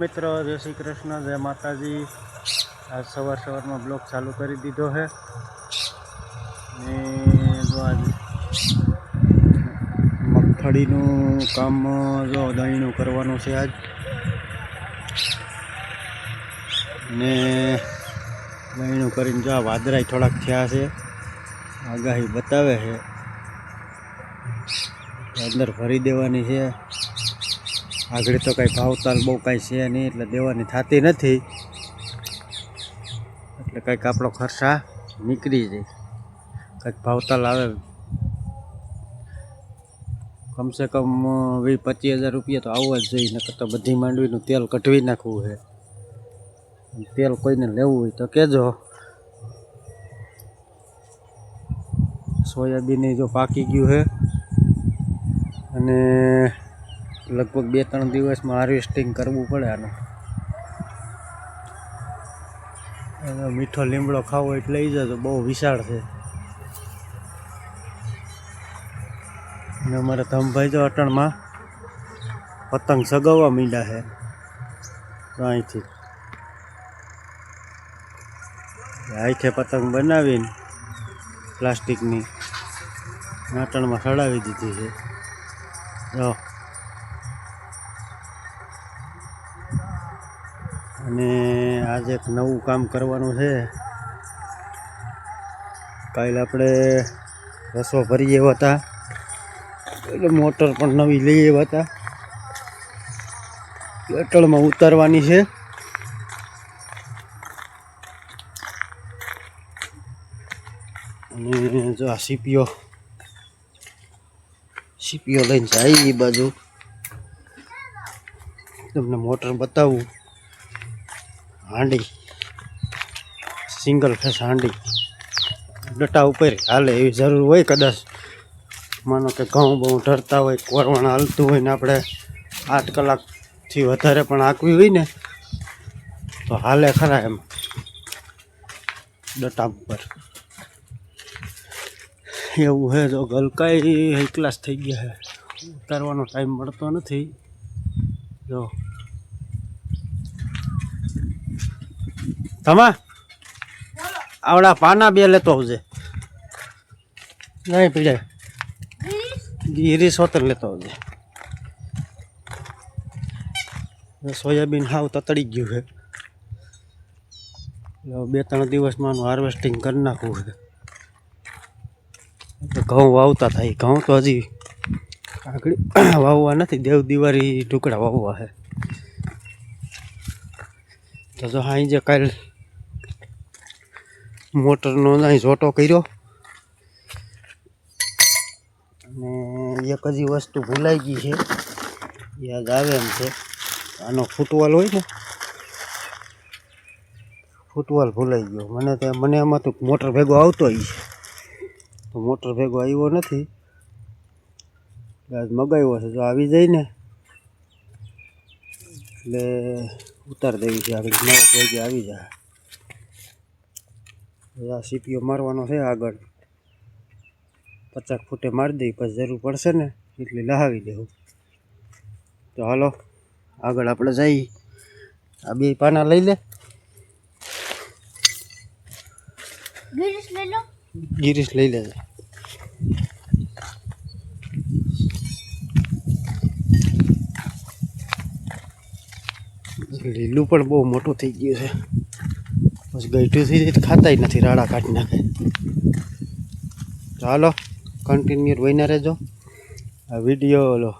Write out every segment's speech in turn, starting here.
મિત્રો, જય શ્રી કૃષ્ણ, જય માતાજી. આજ સવાર સવારમાં બ્લોગ ચાલુ કરી દીધો છે ને જો આજ મગફળીનું કામ, જો દહીણું કરવાનું છે આજ. ને દહીણું કરીને જો આ વાદળાય થોડાક થયા છે. આગાહી બતાવે છે. અંદર ભરી દેવાની છે. આગળ તો કાંઈ ભાવતાલ બહુ કાંઈ છે નહીં, એટલે દેવાની થતી નથી. એટલે કંઈક આપણો ખર્ચા નીકળી જાય. કંઈક ભાવતાલ આવે. કમસે કમ વીસ, પચીસ હજાર રૂપિયા તો આવવા જ જોઈએ, નકર તો બધી માંડવીનું તેલ કઢવી નાખવું છે. તેલ કોઈને લેવું હોય તો કહેજો સોયાબીન જો પાકી ગયું છે. અને લગભગ બે ત્રણ દિવસમાં હાર્વેસ્ટિંગ કરવું પડે આનું. એનો મીઠો લીમડો ખાવો એટલે લઈ જજો બહુ વિશાળ છે. અને અમારા ધમભાઈ જો અટણમાં પતંગ સગાવવા માંડ્યા છે. તો અહીંથી. અહીંથી પતંગ બનાવીને પ્લાસ્ટિકની અટણમાં સડાવી દીધી છે. જો. અને આજે એક નવું કામ કરવાનું છે. કાલે આપણે રસો ભરી એવા હતા. એટલે મોટર પણ નવી લઈ એવા હતા. પેટ્રોલમાં ઉતારવાની છે. અને જો આ સીપીઓ સીપીઓ લઈને જાય એ બાજુ. તમને મોટર બતાવું. હાંડી. સિંગલ ફેસ હાંડી. ડટા ઉપર હાલે એવી જરૂર હોય કદાચ. માનો કે ઘઉં બહુ ઢરતા હોય, કોરવણ હાલતું હોય ને આપણે આઠ કલાકથી વધારે પણ આંકવી હોય ને, તો હાલે ખરા એમ. ડટા ઉપર. એવું છે જો ગલકાઈ એકલાસ ક્લાસ થઈ ગયા હે. ઉતારવાનો ટાઈમ મળતો નથી. જો. થમા આવડા પાના બે લેતો આવજે. નહીં પીડે. ગીરી સોતર લેતો આવજે. સોયાબીન હાવ તતડી ગયું છે બે ત્રણ દિવસમાં હાર્વેસ્ટિંગ કરી નાખવું છે ઘઉં વાવતા થાય. ઘઉં તો હજી આગળ વાવવા નથી. દેવ દિવાળી ટુકડા વાવવા છે તો જો હા જે કાલ મોટરનો અહીં જોટો કર્યો. અને એક હજી વસ્તુ ભૂલાઈ ગઈ છે. યાદ આવે એમ છે. આનો ફૂટવાલ હોય ને, ફૂટવાલ ભૂલાઈ ગયો. મને તો મને એમાં તો મોટર ભેગો આવતો છે. તો મોટર ભેગો આવ્યો નથી. આજ મગાવ્યો છે. તો આવી જાય ને, એટલે ઉતાર દેવી છે. આગળ નવ વાગે આવી જાય. આ સીપીઓ મારવાનો છે આગળ. પચાસ ફૂટે મારી દઈ પછી જરૂર પડશે ને એટલે લહાવી દેવું તો હાલો આગળ આપણે જઈ. આ બે પાના લઈ લે. ગિરીશ લઈ લો. ગિરીશ લઈ લેજે. લીલું પણ બહુ મોટું થઈ ગયું છે. પછી ગઈઠું થઈ જાય તો ખાતાય નથી રાડા કાઢી નાખે. ચાલો કન્ટિન્યુ વહીને રહેજો. આ વીડિયો લો.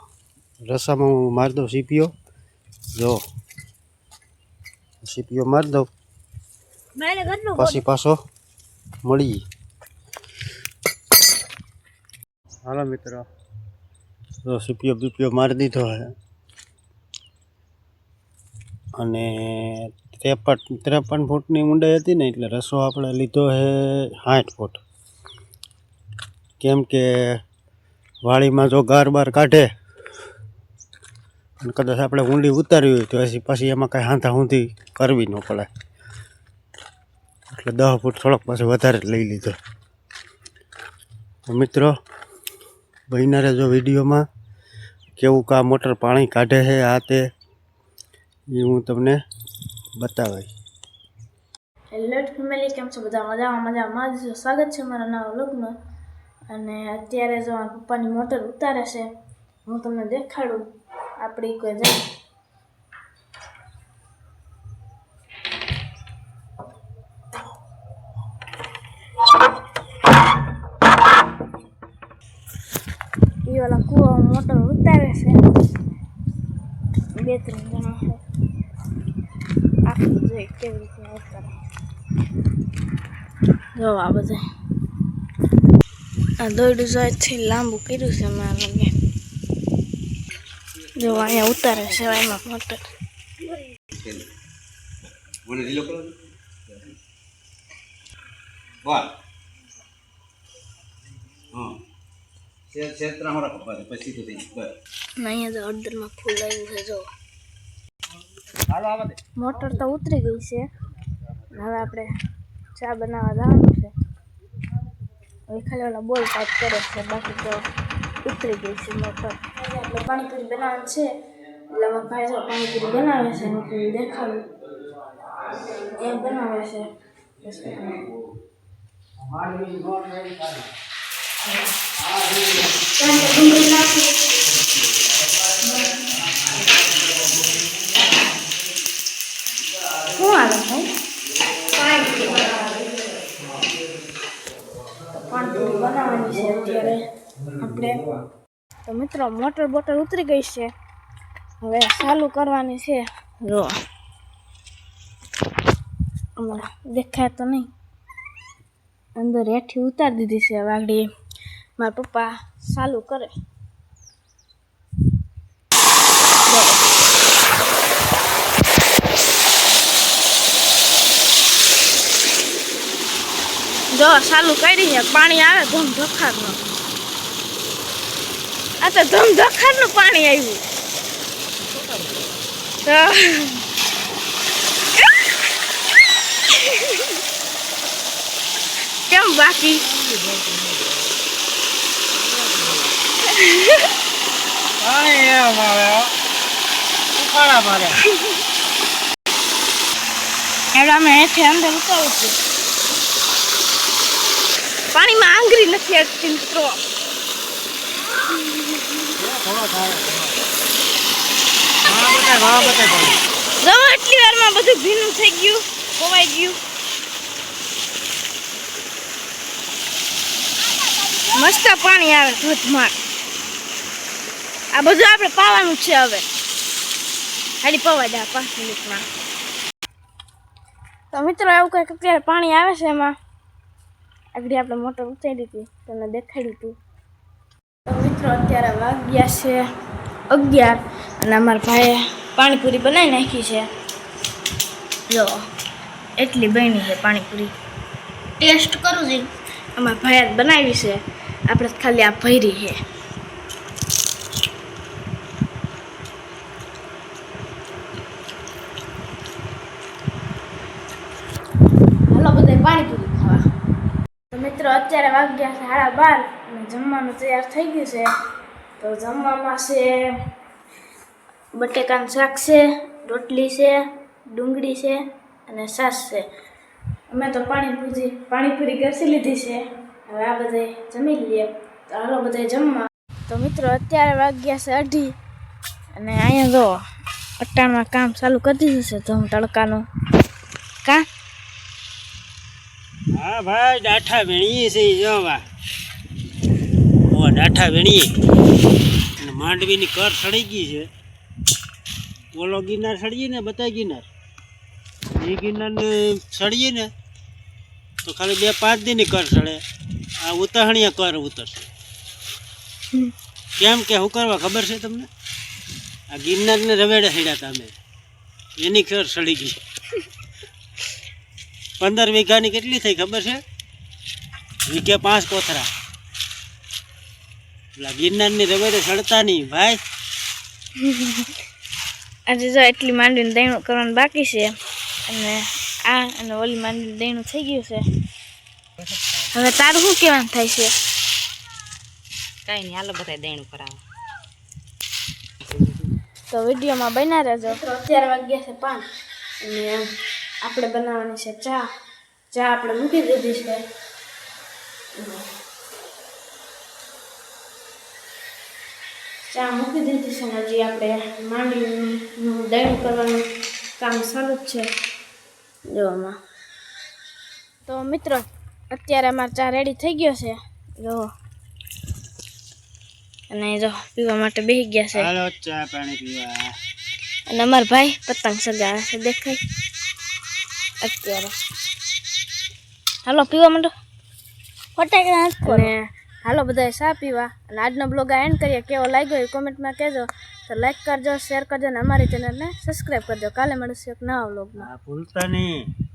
રસામાં હું મારી દઉં સીપીઓ જો. સીપીઓ મારી દઉં. પછી પાછો મળી હાલો મિત્રો. તો સીપીઓ બીપીઓ મારી દીધો હે અને ત્રેપન ત્રેપન ફૂટની ઊંડાઈ હતી ને એટલે રસો આપણે લીધો છે સાઠ ફૂટ. કેમ કે વાળીમાં જો ગાર બાર કાઢે અને કદાચ આપણે ઊંડી ઉતારવી હોય તો પછી પછી એમાં કાંઈ હાંધા ઊંધી કરવી ન પડે. એટલે દસ ફૂટ થોડોક પછી વધારે લઈ લીધો. મિત્રો બહેના જો વિડીયોમાં કેવું કા મોટર પાણી કાઢે છે આ તે, એ હું તમને બતાવીશ હેલો ફેમિલી કેમ છો બધા? મજામાં મજામાં. જ સ્વાગત છે મારા નવા વ્લોગમાં. અને અત્યારે જો મારા પપ્પાની મોટર ઉતારે છે, હું તમને દેખાડું. આપણી કોઈ જાય એ ઓલા કૂવા મોટર ઉતારે છે. બે, ત્રણ જણા છે. આખું જોઈ કેવી રીતે ઉતારે જો આ બધે. આ દોરડું જોઈથી લાંબુ કર્યું છે મારા લગે. જો અહીંયા ઉતારે છે એમાં મોટર. કરો બસ પછી તો અડધરમાં ફૂલ આવ્યું છે જો. મોટર તો ઉતરી ગઈ છે. હવે આપણે ચા બનાવવા જવાનું છે. હવે ખાલી ઓલા બોલ ટાઈપ કરે છે. બાકી તો ઉતરી ગઈ છે મોટર. આપણે પાણીપુરી બનાવવાનું છે. એટલે અમારા ભાઈ પાણીપુરી બનાવે છે. હું તમને દેખાડું. એમ બનાવે છે. Thank નાખી તો મિત્રો, મોટર બોટલ ઉતરી ગઈ છે. હવે ચાલુ કરવાની છે. જો. હમણાં દેખાય તો નહીં. અંદર હેઠી ઉતારી દીધી છે વાગડી મારા પપ્પા ચાલુ કરે. જો, ચાલુ કરી છે. પાણી આવે, ધૂમ, ધખારનું. આ તો ધમ ધખારનું પાણી આવ્યું. કેમ બાકી? અમે હેઠે અંદર ઉતારું પાણીમાં આંગળી નથી અટકી મિત્રો. જો ગયું મસ્ત પાણી આવે ધોધમાર. આ બધું આપણે પાવાનું છે હવે. ખાલી પવા દે પાંચ મિનિટમાં. તો મિત્રો એવું કંઈક અત્યારે પાણી આવે છે એમાં. આગળ આપણે મોટર ઉતારી હતી, તમને દેખાડ્યું હતું. મિત્રો, અત્યારે વાગ્યા છે, અગિયાર. અને અમારા ભાઈએ પાણીપુરી બનાવી નાખી છે. જો, એટલી બની છે પાણીપુરી. ટેસ્ટ કરું છું. અમારા ભાઈએ બનાવી છે. આપણે ખાલી આ ભરી છે. હાલો બધા પાણીપુરી ખાવા. મિત્રો, અત્યારે વાગ્યા સાડા બાર. અને જમવાનું તૈયાર થઈ ગયું છે. તો જમવામાં છે બટેકાનું શાક છે, રોટલી છે, ડુંગળી છે અને છાશ છે. અમે તો પાણીપુરી પાણીપુરી ઘસી લીધી છે. હવે આ બધે જમી લઈએ. તો હાલો બધે જમવા. તો મિત્રો અત્યારે વાગ્યા છે અઢી અને અહીંયા જો અટાણમાં કામ ચાલુ કરી દીધું છે ધમ તડકાનું. કા? હા ભાઈ ડાઠા ભેણીએ છે ઈ જો વા ઓ ડાઠા વેણીએ. અને માંડવીની કર સડી ગઈ છે. ઓલો ગિરનાર સળીએ ને બતા ગિરનાર? એ ગિરનારને સળીએ ને તો ખાલી બે પાંચ દિનની કર સડે. આ ઉતાહણીયા કર ઉતરશે. કેમ કે શું કરવા ખબર છે તમને? આ ગિરનારને રવેડે સડ્યા હતા અમે. એની કર સડી ગઈ. પંદર વીઘાની કેટલી થઈ ખબર છે? વીઘે પાંચ કોથરા. પેલા ગિરનારની રવેડે સડતા નહીં ભાઈ. આજે જો એટલી માંડીને દહીણું કરવાનું બાકી છે અને આ અને ઓલી માંડીને દહીણું થઈ ગયું છે. હવે તારું શું કહેવાનું થાય છે? કઈ નહીં હાલો બધા દેણું કરાવો. તો વિડીયોમાં બના રહેજો. અત્યારે વાગ્યા છે પાંચ અને આપણે બનાવવાની છે ચા. ચા આપણે મૂકી દીધી છે. ચા મૂકી દીધી છે ને હજી આપણે માંડીનું દહીં કરવાનું કામ ચાલુ જ છે. જોવામાં તો મિત્રો અત્યારે અમારો ચા રેડી થઈ ગયો છે. જો. અને જો પીવા માટે બેસી ગયા છે. હાલો ચા પાણી પીવા. અને અમારા ભાઈ પતંગ સગાવે છે દેખાય. અત્યારે. હાલો પીવા માંડો. ફટાકડા હાલો બધાએ ચા પીવા. અને આજનો બ્લોગ આ એન્ડ કરીએ. કેવો લાગ્યો એ કોમેન્ટમાં કહેજો. તો લાઈક કરજો શેર કરજો અને અમારી ચેનલને સબસ્ક્રાઈબ કરજો. કાલે મળીશું એક નવા બ્લોગમાં ભૂલતા નહીં.